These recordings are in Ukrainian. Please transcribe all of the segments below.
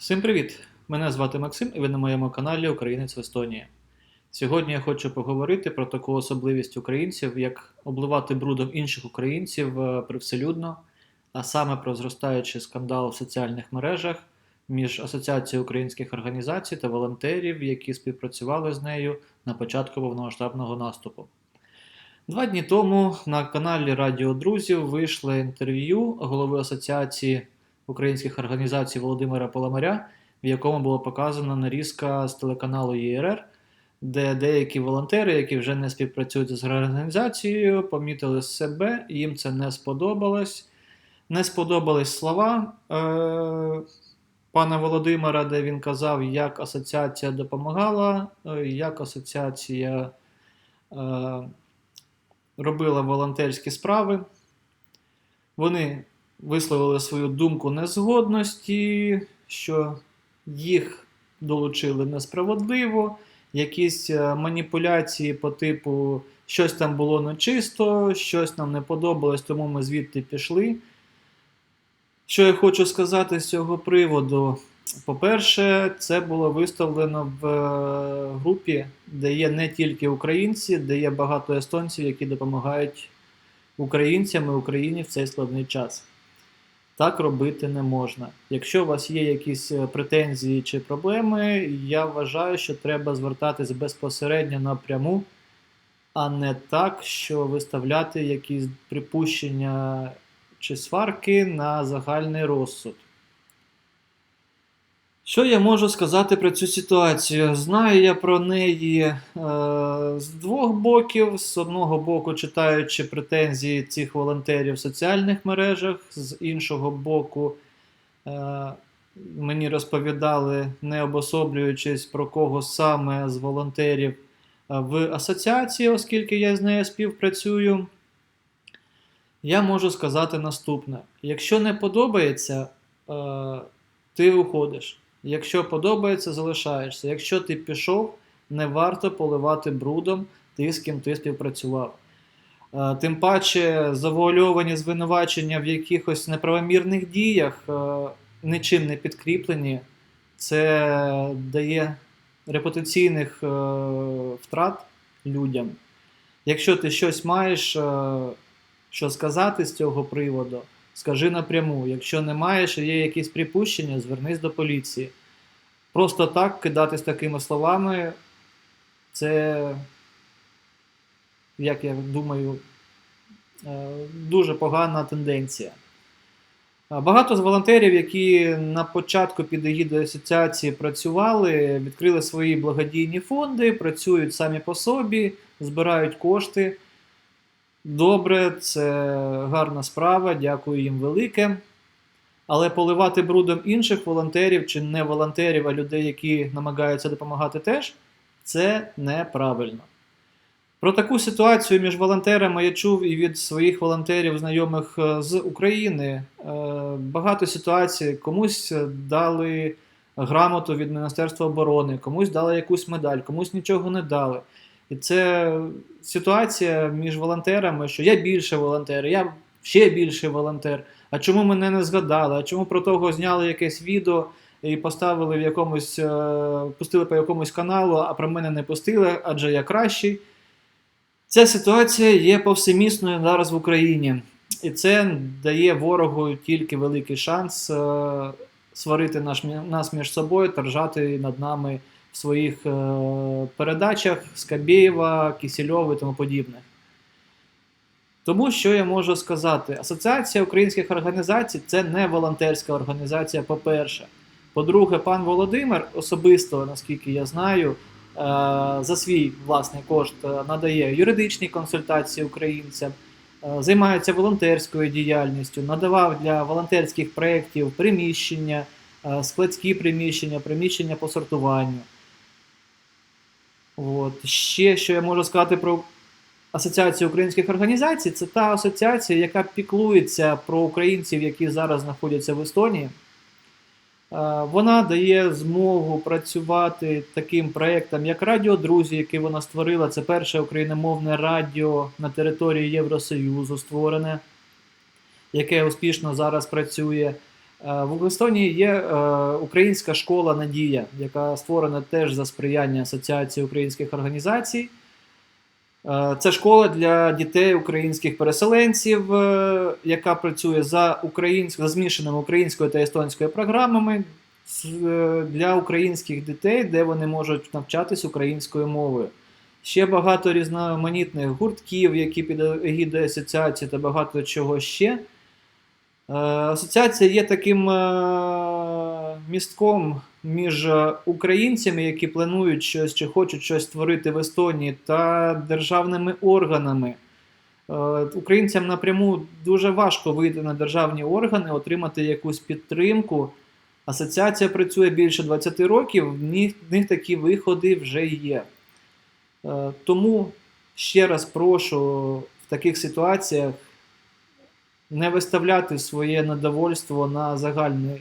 Всім привіт! Мене звати Максим і ви на моєму каналі Українець в Естонії. Сьогодні я хочу поговорити про таку особливість українців, як обливати брудом інших українців е, привселюдно, а саме про зростаючий скандал в соціальних мережах між Асоціацією українських організацій та волонтерів, які співпрацювали з нею на початку повномасштабного наступу. Два дні тому на каналі Радіо Друзів вийшло інтерв'ю голови Асоціації українських організацій Володимира Поломаря, в якому було показано нарізка з телеканалу ЄРР, де деякі волонтери, які вже не співпрацюють з організацією, помітили себе, їм це не сподобалось. Не сподобались слова е, пана Володимира, де він казав, як асоціація допомагала, е, як асоціація е, робила волонтерські справи. Вони висловили свою думку незгодності, що їх долучили несправедливо, якісь е, маніпуляції по типу щось там було нечисто, щось нам не подобалось, тому ми звідти пішли. Що я хочу сказати з цього приводу? По-перше, це було виставлено в е, групі, де є не тільки українці, де є багато естонців, які допомагають українцям і Україні в цей складний час. Так робити не можна. Якщо у вас є якісь е, претензії чи проблеми, я вважаю, що треба звертатись безпосередньо напряму, а не так, що виставляти якісь припущення чи сварки на загальний розсуд. Що я можу сказати про цю ситуацію? Знаю я про неї е, з двох боків. З одного боку, читаючи претензії цих волонтерів в соціальних мережах, з іншого боку, е, мені розповідали, не обособлюючись про кого саме з волонтерів е, в асоціації, оскільки я з нею співпрацюю. Я можу сказати наступне: якщо не подобається, е, ти уходиш. Якщо подобається, залишаєшся. Якщо ти пішов, не варто поливати брудом тих, з ким ти співпрацював. Е, Тим паче завуальовані звинувачення в якихось неправомірних діях, е, нічим не підкріплені, це дає репутаційних е, втрат людям. Якщо ти щось маєш що сказати з цього приводу, скажи напряму. Якщо не маєш є якісь припущення, звернись до поліції. Просто так кидатись такими словами, це, як я думаю, е, дуже погана тенденція. Багато з волонтерів, які на початку під егідою асоціації працювали, відкрили свої благодійні фонди, працюють самі по собі, збирають кошти. Добре, це гарна справа, дякую їм велике. Але поливати брудом інших волонтерів чи не волонтерів, а людей, які намагаються допомагати теж, це неправильно. Про таку ситуацію між волонтерами я чув і від своїх волонтерів, знайомих е, з України. Е, багато ситуацій комусь дали грамоту від Міністерства оборони, комусь дали якусь медаль, комусь нічого не дали. І це ситуація між волонтерами, що я більше волонтер, я ще більший волонтер. А чому мене не згадали? А чому про того зняли якесь відео і поставили в якомусь, е, пустили по якомусь каналу, а про мене не пустили, адже я кращий. Ця ситуація є повсемісною зараз в Україні. І це дає ворогу тільки великий шанс е, сварити нас між собою та ржати над нами в своїх е, передачах Скабєєва, Кісельова і тому подібне. Тому що я можу сказати, Асоціація українських організацій це не волонтерська організація, по-перше. По-друге, пан Володимир особисто, наскільки я знаю, е, за свій власний кошт е, надає юридичні консультації українцям, займається волонтерською діяльністю, надавав для волонтерських проєктів приміщення, складські приміщення, приміщення по сортуванню. От. Ще що я можу сказати про Асоціацію українських організацій, це та асоціація, яка піклується про українців, які зараз знаходяться в Естонії. Е, вона дає змогу працювати таким проєктам, як Радіо Друзі, який вона створила. Це перше україномовне радіо на території Євросоюзу створене, яке успішно зараз працює. Е, В Естонії є е, українська школа Надія, яка створена теж за сприяння Асоціації українських організацій. Е, Це школа для дітей українських переселенців, яка працює за українською за змішаними українською та естонською програмами для українських дітей, де вони можуть навчатись українською мовою. Ще багато різноманітних гуртків, які під егідою асоціації та багато чого ще. Е, Асоціація є таким е, містком між українцями, які планують щось чи хочуть щось створити в Естонії, та державними органами. Е, Українцям напряму дуже важко вийти на державні органи, отримати якусь підтримку. Асоціація працює більше 20 років, в них, в них такі виходи вже є. Тому ще раз прошу в таких ситуаціях не виставляти своє недовольство на загальний е,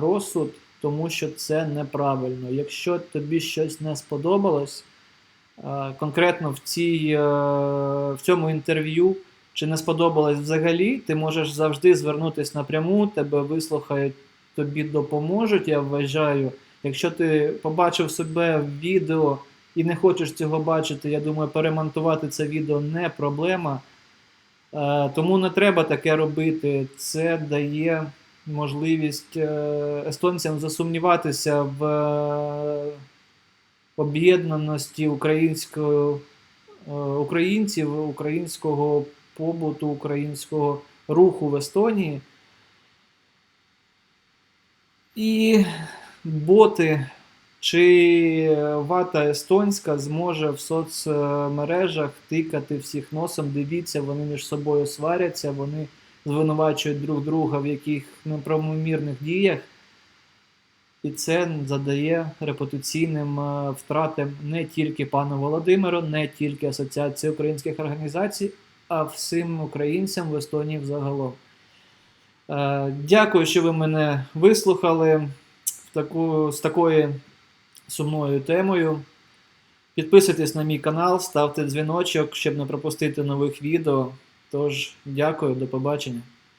розсуд, тому що це неправильно. Якщо тобі щось не сподобалось, е, конкретно в, цій, е, в цьому інтерв'ю, чи не сподобалось взагалі, ти можеш завжди звернутися напряму, тебе вислухають, тобі допоможуть. Я вважаю. Якщо ти побачив себе в відео і не хочеш цього бачити, я думаю, перемонтувати це відео не проблема. Е, Тому не треба таке робити. Це дає можливість е, естонцям засумніватися в е, об'єднаності українців, українського побуту, українського руху в Естонії. І боти чи вата естонська зможе в соцмережах тикати всіх носом. Дивіться, вони між собою сваряться, вони звинувачують друг друга в яких неправомірних діях. І це задає репутаційним е, втратам не тільки пану Володимиру, не тільки Асоціації українських організацій, а всім українцям в Естонії взагалом. Е, Дякую, що ви мене вислухали таку, з такою сумною темою. Підписуйтесь на мій канал, ставте дзвіночок, щоб не пропустити нових відео. Тож, дякую, до побачення.